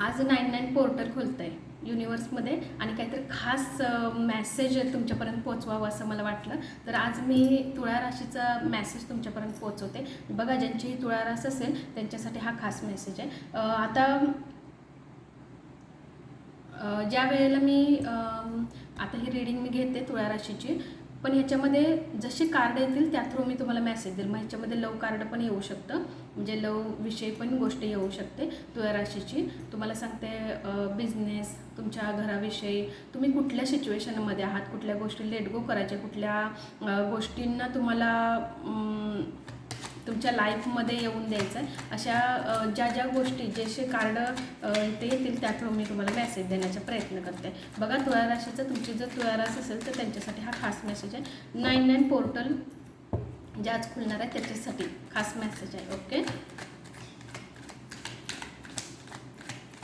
आज nine nine portal खोलतं आहे युनिवर्समध्ये आणि काहीतरी खास मॅसेज तुमच्यापर्यंत पोचवावं असं मला वाटलं. तर आज मी तुळा राशीचा मॅसेज तुमच्यापर्यंत पोचवते बघा ज्यांची तुळा रास असेल त्यांच्यासाठी हा खास मेसेज आहे. आता ज्या वेळेला मी आता ही रीडिंग मी घेते तुळा राशीची पण ह्याच्यामध्ये जसे कार्ड येतील त्या थ्रू मी तुम्हाला मेसेज देईल. मग ह्याच्यामध्ये लव कार्ड पण येऊ शकतं. म्हणजे लव विषयी पण गोष्ट येऊ शकते तुळ्या राशीची. तुम्हाला सांगते बिझनेस तुमच्या घराविषयी. तुम्ही कुठल्या सिच्युएशनमध्ये आहात? कुठल्या गोष्टी लेट गो करायच्या? कुठल्या गोष्टींना तुम्हाला तुमच्या लाईफमध्ये येऊन द्यायचं आहे अशा ज्या ज्या गोष्टी जसे कार्ड ते येतील त्यातून मी तुम्हाला मेसेज देण्याचा प्रयत्न करते. बघा तुळा राशीचं तुमची जर तुळा रास असेल तर त्यांच्यासाठी हा खास मेसेज आहे. नाईन नाईन पोर्टल ज्या आज खुलणार आहे त्याच्यासाठी खास मेसेज आहे ओके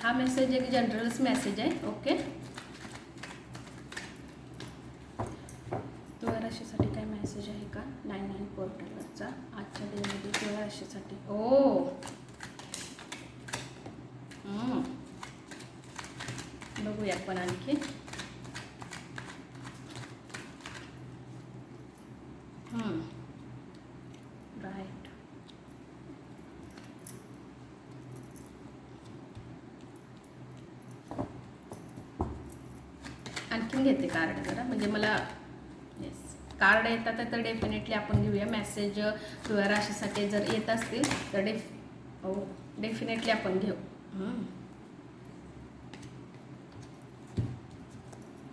हा मेसेज एक जनरलच मेसेज आहे ओके तुळा राशीसाठी काय मेसेज आहे का? नाईन नाईन पोर्टल पोर्टलवरचा आजच्या डेमध्ये तुळा आशेसाठी ओ. बघूया आपण आणखी. राईट आणखीन घेते कार्ड जरा. म्हणजे मला कार्ड येतात तर डेफिनेटली आपण घेऊया. मेसेज किंवा राशीसाठी जर येत असतील तर डेफ हो डेफिनेटली आपण घेऊ.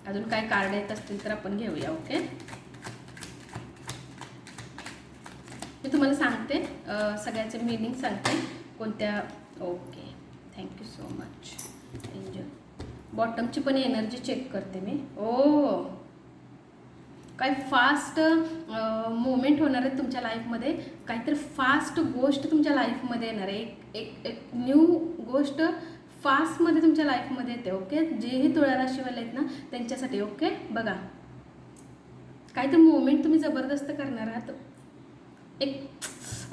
अजून काय कार्ड येत असतील तर आपण घेऊया ओके मी तुम्हाला सांगते सगळ्याचे मिनिंग सांगते. कोणत्या okay thank you so much enjoy बॉटमची पण एनर्जी चेक करते मी. ओ काही फास्ट मोमेंट होणार आहे तुमच्या लाईफमध्ये काहीतरी फास्ट गोष्ट तुमच्या लाईफमध्ये येणार आहे. एक एक एक न्यू गोष्ट फास्टमध्ये तुमच्या लाईफमध्ये येते ओके जेही तुळ्या राशीवाले आहेत ना त्यांच्यासाठी ओके बघा. काहीतरी मोमेंट तुम्ही जबरदस्त करणार आहात. एक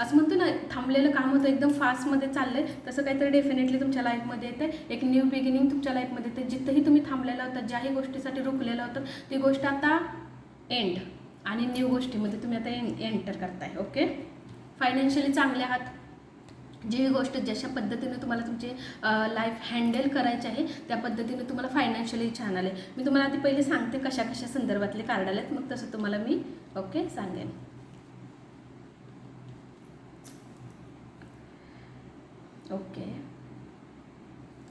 असं म्हणतो ना थांबलेलं काम होतं एकदम फास्टमध्ये चाललं आहे तसं काहीतरी डेफिनेटली तुमच्या लाईफमध्ये येते एक न्यू बिगिनिंग तुमच्या लाईफमध्ये येते जिथंही तुम्ही थांबलेला होता ज्याही गोष्टीसाठी रुकलेलं होतं ती गोष्ट आता एंड आणि न्यू गोष्टीमध्ये तुम्ही आता एन एंटर करताय ओके फायनान्शियली चांगले आहात. जी गोष्ट जशा पद्धतीने तुम्हाला तुमची लाईफ हँडल करायची आहे त्या पद्धतीने तुम्हाला फायनान्शियली छान आले मी तुम्हाला आधी पहिले सांगते कशा कशा संदर्भातले कार्ड आलेत मग तसं तुम्हाला मी ओके सांगेन. ओके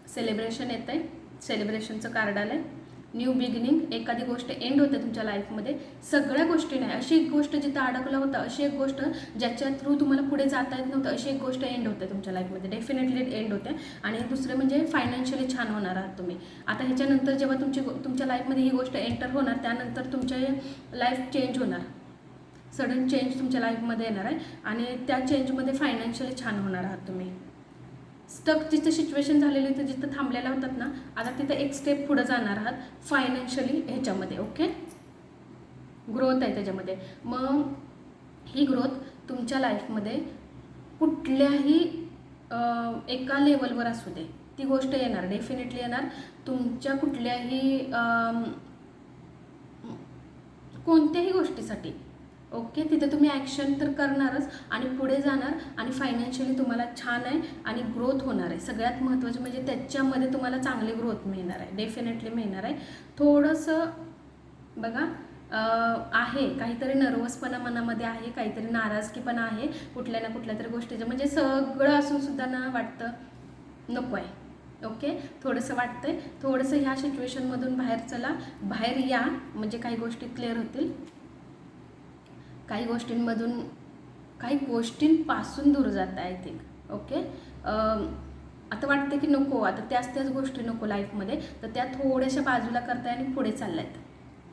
सेलिब्रेशन येत आहे सेलिब्रेशनचं कार्ड आलं आहे न्यू बिगिनिंग एखादी गोष्ट एंड होते तुमच्या लाईफमध्ये सगळ्या गोष्टी नाही. अशी एक गोष्ट जिथं अडकलं होतं अशी एक गोष्ट ज्याच्या थ्रू तुम्हाला पुढे जाता येत नव्हतं अशी एक गोष्ट एंड होते तुमच्या लाईफमध्ये डेफिनेटली एंड होते. आणि दुसरं म्हणजे फायनान्शियली छान होणार आहात तुम्ही. आता ह्याच्यानंतर जेव्हा तुमची तुमच्या लाईफमध्ये ही गोष्ट एंटर होणार त्यानंतर तुमचे लाईफ चेंज होणार. सडन चेंज तुमच्या लाईफमध्ये येणार आहे. आणि त्या चेंजमध्ये फायनान्शियली छान होणार आहात तुम्ही. स्टक जिथं सिच्युएशन झालेली होती जिथं थांबलेल्या होतात ना आता तिथं एक स्टेप पुढं जाणार आहात फायनान्शियली ह्याच्यामध्ये ओके ग्रोथ आहे त्याच्यामध्ये. मग ही ग्रोथ तुमच्या लाईफमध्ये कुठल्याही एका लेवलवर असू दे. ती गोष्ट येणार डेफिनेटली येणार. तुमच्या कुठल्याही कोणत्याही गोष्टीसाठी. ओके तिथे तुम्ही ॲक्शन तर करणारच आणि पुढे जाणार आणि फायनान्शियली तुम्हाला छान आहे आणि ग्रोथ होणार आहे. सगळ्यात महत्त्वाचे म्हणजे त्याच्यामध्ये तुम्हाला चांगली ग्रोथ मिळणार आहे. डेफिनेटली मिळणार आहे. थोडंसं बघा आहे काहीतरी नर्वसपणा मनामध्ये आहे काहीतरी नाराजगीपणा आहे कुठल्या ना कुठल्या तरी गोष्टीचं. म्हणजे सगळं असून सुद्धा ना वाटतं नको आहे. ओके? थोडंसं वाटतंय. थोडंसं ह्या सिच्युएशनमधून बाहेर चला. बाहेर या. म्हणजे काही गोष्टी क्लिअर होतील. काही गोष्टींमधून काही गोष्टींपासून दूर जात आय थिंक ओके आता वाटतं की नको आता त्याच त्याच गोष्टी नको लाईफमध्ये तर त्या थोड्याशा बाजूला करताय आणि पुढे चालल्यात.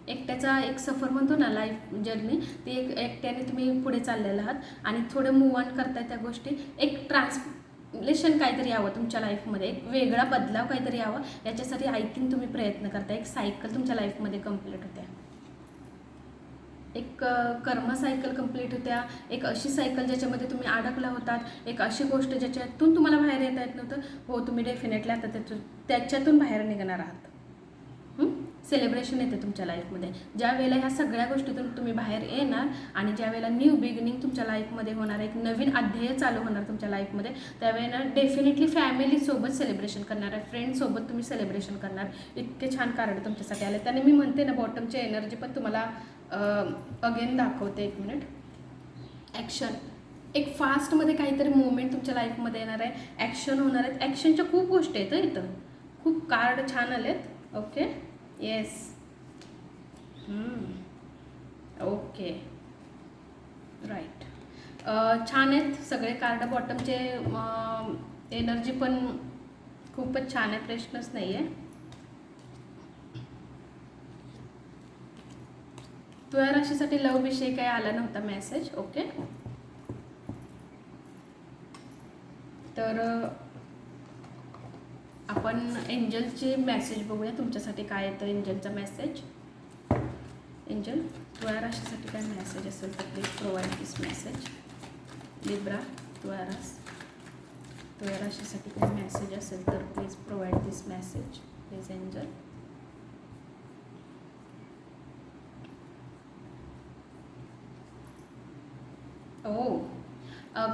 एकट्याचा एक सफर म्हणतो ना लाईफ जर्नी ती एक एकट्याने तुम्ही पुढे चाललेला आहात आणि थोडं मूव ऑन करताय त्या गोष्टी. एक ट्रान्सलेशन काहीतरी यावं तुमच्या लाईफमध्ये एक वेगळा बदलाव काहीतरी यावं याच्यासाठी आय थिंक तुम्ही प्रयत्न करताय. एक सायकल तुमच्या लाईफमध्ये कंप्लीट होते. एक कर्म सायकल कंप्लीट होत्या. एक अशी सायकल ज्याच्यामध्ये तुम्ही अडकला होतात. एक अशी गोष्ट ज्याच्यातून तुम्हाला बाहेर येता येत नव्हतं. हो तुम्ही डेफिनेटली आता त्यातून त्याच्यातून बाहेर निघणार आहात. सेलिब्रेशन येते तुमच्या लाईफमध्ये ज्या वेळेला ह्या सगळ्या गोष्टीतून तुम्ही बाहेर येणार आणि ज्या वेळेला न्यू बिगिनिंग तुमच्या लाईफमध्ये होणार एक नवीन अध्याय चालू होणार तुमच्या लाईफमध्ये त्यावेळेला डेफिनेटली फॅमिलीसोबत सेलिब्रेशन करणार आहे. फ्रेंडसोबत तुम्ही सेलिब्रेशन करणार. इतके छान कार्ड तुमच्यासाठी आले. त्याने मी म्हणते ना बॉटमची एनर्जी पण तुम्हाला अगेन दाखवते एक मिनिट ॲक्शन एक फास्टमध्ये काहीतरी मुवमेंट तुमच्या लाईफमध्ये येणार आहे. ॲक्शन होणार आहेत. ॲक्शनच्या खूप गोष्टी आहेत इथं. खूप कार्ड छान आलेत. ओके येस ओके राईट छान आहेत सगळे कार्ड बॉटमचे एनर्जी पण खूपच छान आहे. प्रश्नच नाही आहे तुळा राशीसाठी लव विषयी काही आला नव्हता मेसेज ओके तर आपण एंजलचे मेसेज बघूया. तुमच्यासाठी काय येतं एंजलचा मेसेज एंजल तुळा राशीसाठी काय मेसेज असेल तर please provide this message libra तुळा रास तुळा राशीसाठी काय मेसेज असेल तर please provide this message please angel. हो.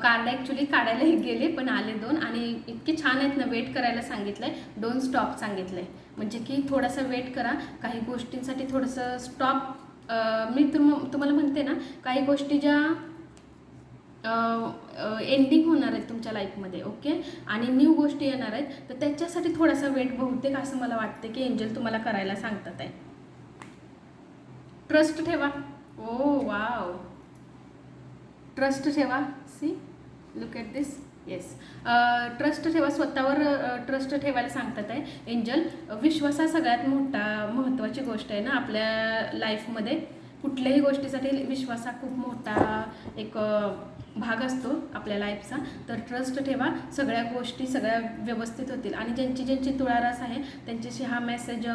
कार्ड ॲक्च्युली काढायला गेले पण आले दोन आणि इतके छान आहेत ना वेट करायला सांगितलं आहे दोन स्टॉप सांगितलं आहे म्हणजे की थोडासा वेट करा. काही गोष्टींसाठी थोडंसं स्टॉप मी तुम तुम्हाला म्हणते ना काही गोष्टी ज्या एंडिंग होणार आहेत तुमच्या लाईफमध्ये ओके आणि न्यू गोष्टी येणार आहेत तर त्याच्यासाठी थोडासा वेट बहुतेक असं मला वाटते की एंजल तुम्हाला करायला सांगतात आहे. ट्रस्ट ठेवा. हो, ओ वाव ट्रस्ट ठेवा. See look at this yes trust ठेवा. स्वतःवर ट्रस्ट ठेवायला सांगतात आहे. एंजल विश्वास हा सगळ्यात मोठा महत्त्वाची गोष्ट आहे ना आपल्या लाईफमध्ये कुठल्याही गोष्टीसाठी विश्वास हा खूप मोठा एक भाग असतो आपल्या लाईफचा तर ट्रस्ट ठेवा. सगळ्या गोष्टी सगळ्या व्यवस्थित होतील. आणि ज्यांची ज्यांची तुळारास आहे त्यांच्याशी हा मेसेज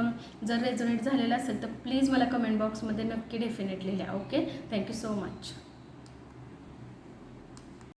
जर रेझोनेट झालेला असेल तर प्लीज मला कमेंट बॉक्समध्ये नक्की डेफिनेटली लिहा. Okay thank you so much